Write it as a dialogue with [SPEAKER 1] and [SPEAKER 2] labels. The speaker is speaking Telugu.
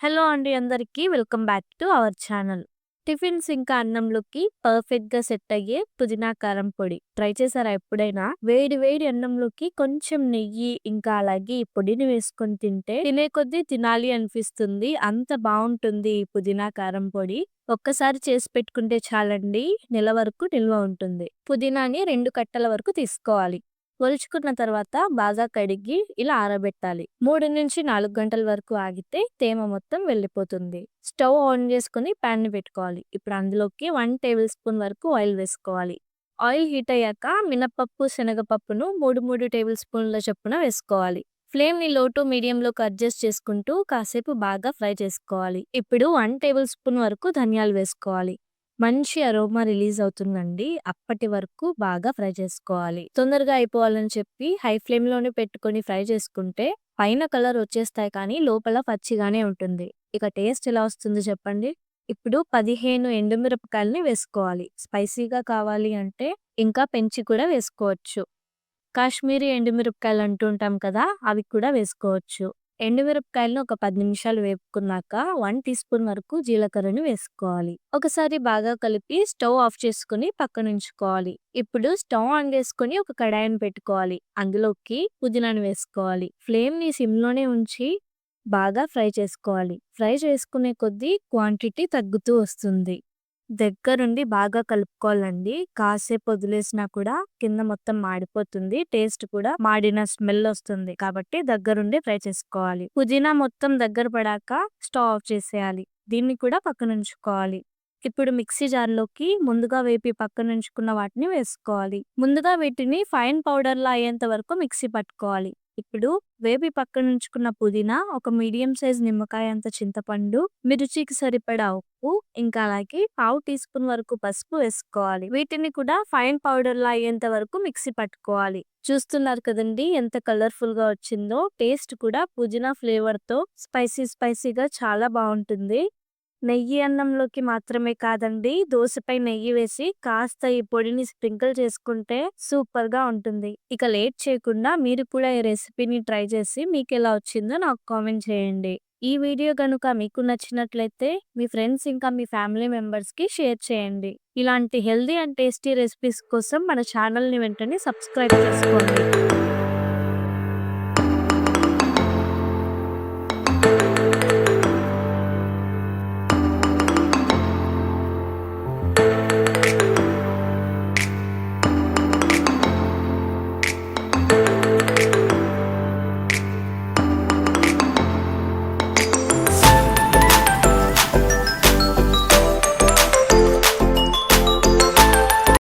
[SPEAKER 1] హలో అండి అందరికీ welcome back to our channel. Tiffins ఇంకా అన్నంలోకి పర్ఫెక్ట్‌గా సెట్ అయ్యే పుదీనా కారం పొడి. ట్రై చేశారా ఎప్పుడైనా? వేడి వేడి అన్నంలోకి కొంచెం నెయ్యి ఇంకా అలాగే ఈ పొడిని వేసుకొని తింటే తినే కొద్దీ తినాలి అనిపిస్తుంది. అంత బాగుంటుంది ఈ పుదీనా కారం పొడి. ఒక్కసారి చేసి పెట్టుకుంటే చాలండి నెల వరకు నిల్వ ఉంటుంది. పుదీనాని రెండు కట్టల వరకు తీసుకోవాలి. ఒలుచుకున్న తర్వాత బాగా కడిగి ఇలా ఆరబెట్టాలి. 3-4 గంటల వరకు ఆగితే తేమ మొత్తం వెళ్ళిపోతుంది. స్టవ్ ఆన్ చేసుకుని ప్యాన్ పెట్టుకోవాలి. ఇప్పుడు అందులోకి వన్ టేబుల్ స్పూన్ వరకు ఆయిల్ వేసుకోవాలి. ఆయిల్ హీట్ అయ్యాక మినపప్పు, శనగపప్పును 3, 3 టేబుల్ స్పూన్ల చొప్పున వేసుకోవాలి. ఫ్లేమ్‌ని లో టు మీడియంలోకి అడ్జస్ట్ చేసుకుంటూ కాసేపు బాగా ఫ్రై చేసుకోవాలి. ఇప్పుడు వన్ టేబుల్ స్పూన్ వరకు ధనియాలు వేసుకోవాలి. మంచి అరోమా రిలీజ్ అవుతుందండి. అప్పటి వరకు బాగా ఫ్రై చేసుకోవాలి. తొందరగా అయిపోవాలని చెప్పి హై ఫ్లేమ్‌లోనే పెట్టుకొని ఫ్రై చేసుకుంటే పైన కలర్ వచ్చేస్తాయి కానీ లోపల పచ్చిగానే ఉంటుంది. ఇక టేస్ట్ ఎలా వస్తుందో చెప్పండి? ఇప్పుడు 15 ఎండుమిరపకాయలని వేసుకోవాలి. స్పైసీగా కావాలి అంటే ఇంకా పెంచి కూడా వేసుకోవచ్చు. కాశ్మీరీ ఎండుమిరపకాయలు అంటూ ఉంటాం కదా! అవి కూడా వేసుకోవచ్చు. ఎండుమిరపకాయలను ఒక పది నిమిషాలు వేపుకున్నాక వన్ టీ స్పూన్ వరకు జీలకర్రని వేసుకోవాలి. ఒకసారి బాగా కలిపి స్టవ్ ఆఫ్ చేసుకొని పక్కనుంచుకోవాలి. ఇప్పుడు స్టవ్ ఆన్ చేసుకొని ఒక కడాయిని పెట్టుకోవాలి. అందులోకి పుదీనాను వేసుకోవాలి. ఫ్లేమ్‌ని సిమ్‌లోనే ఉంచి బాగా ఫ్రై చేసుకోవాలి. ఫ్రై చేసుకునే కొద్దీ క్వాంటిటీ తగ్గుతూ వస్తుంది. దగ్గరుండి బాగా కలుపుకోవాలండి. కాసేపు వదిలేసినా కూడా కింద మొత్తం మాడిపోతుంది. టేస్ట్ కూడా మాడిన స్మెల్ వస్తుంది. కాబట్టి దగ్గరుండి ఫ్రై చేసుకోవాలి. పుదీనా మొత్తం దగ్గర పడాక స్టవ్ ఆఫ్ చేసేయాలి. దీన్ని కూడా పక్కన ఉంచుకోవాలి ఇప్పుడు మిక్సీ జార్‌లోకి ముందుగా వేపి పక్కన ఉంచుకున్న వాటిని వేసుకోవాలి. ముందుగా వీటిని ఫైన్ పౌడర్‌లా అయ్యేంత వరకు మిక్సీ పట్టుకోవాలి. ఇప్పుడు వేపి పక్కన ఉంచుకున్న పుదీనా, ఒక మీడియం సైజ్ నిమ్మకాయ అంత చింతపండు, మీ రుచికి సరిపడా ఉప్పు, ఇంకా అలాగే పావు టీ స్పూన్ వరకు పసుపు వేసుకోవాలి. వీటిని కూడా ఫైన్ పౌడర్ లా అయ్యేంత వరకు మిక్సీ పట్టుకోవాలి. చూస్తున్నారు కదండి ఎంత కలర్‌ఫుల్‌గా వచ్చిందో. టేస్ట్ కూడా పుదీనా ఫ్లేవర్తో స్పైసీ స్పైసీగా చాలా బాగుంటుంది నెయ్యి అన్నంలోకి మాత్రమే కాదండి దోశపై నెయ్యి వేసి కాస్త ఈ పొడిని స్ప్రింకిల్ చేసుకుంటే సూపర్‌గా ఉంటుంది. ఇక లేట్ చేయకుండా మీరు కూడా ఈ రెసిపీని ట్రై చేసి మీకు ఎలా వచ్చిందో నాకు కామెంట్ చేయండి. ఈ వీడియో కనుక మీకు నచ్చినట్లయితే మీ ఫ్రెండ్స్ ఇంకా మీ ఫ్యామిలీ మెంబర్స్‌కి షేర్ చేయండి. ఇలాంటి హెల్దీ అండ్ టేస్టీ రెసిపీస్ కోసం మన ఛానల్‌ని వెంటనే సబ్స్క్రైబ్ చేసుకోండి.